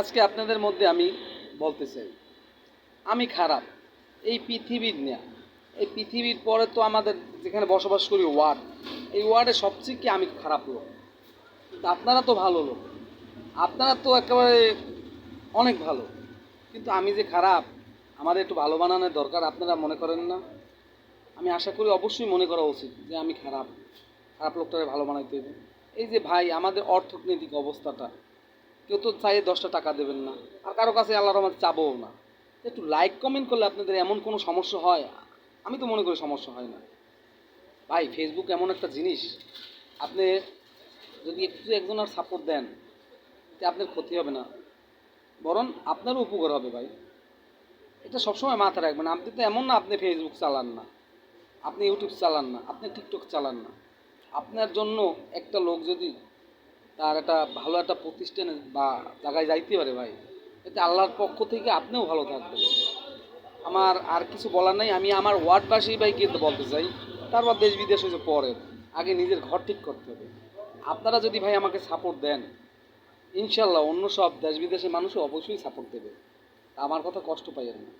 আজকে আপনাদের মধ্যে আমি বলতে চাই, আমি খারাপ। এই পৃথিবীর নেয়া এই পৃথিবীর পরে তো আমাদের যেখানে বসবাস করি ওয়ার্ড এই ওয়ার্ডে সবচেয়ে কি আমি খারাপ লোক? কিন্তু আপনারা তো ভালো লোক, আপনারা তো একেবারে অনেক ভালো। কিন্তু আমি যে খারাপ, আমাদের একটু ভালো বানানোর দরকার, আপনারা মনে করেন না? আমি আশা করি অবশ্যই মনে করা উচিত যে আমি খারাপ খারাপ লোকটাকে ভালো বানাইতে হবে এই যে ভাই, আমাদের অর্থনৈতিক অবস্থাটা কেউ তো চাইয়ে দশটা টাকা দেবেন না। আর কারও কাছে আল্লাহ রহমান চাবও না। একটু লাইক কমেন্ট করলে আপনাদের এমন কোনো সমস্যা হয়? আমি তো মনে করি সমস্যা হয় না। ভাই ফেসবুক এমন একটা জিনিস, আপনি যদি একটু একজনের সাপোর্ট দেন, তে আপনার ক্ষতি হবে না। বরং আপনারও উপকার হবে ভাই। এটা সবসময় মাথায় রাখবেন, আপনি তো এমন না আপনি ফেসবুক চালান না। আপনি ইউটিউব চালান না, আপনি টিকটক চালান না। আপনার জন্য একটা লোক যদি তার একটা ভালো একটা প্রতিষ্ঠানে বা জায়গায় যাইতে পারে ভাই। এতে আল্লাহর পক্ষ থেকে আপনিও ভালো থাকবেন। আমার আর কিছু বলার নাই, আমি আমার ওয়ার্ডবাসী ভাই কিন্তু বলতে চাই, তারপর দেশ বিদেশ হয়েছে পরে আগে নিজের ঘর ঠিক করতে হবে। আপনারা যদি ভাই আমাকে সাপোর্ট দেন ইনশাল্লাহ অন্য সব দেশ বিদেশের মানুষও অবশ্যই সাপোর্ট দেবে। আমার কথা কষ্ট পাই না।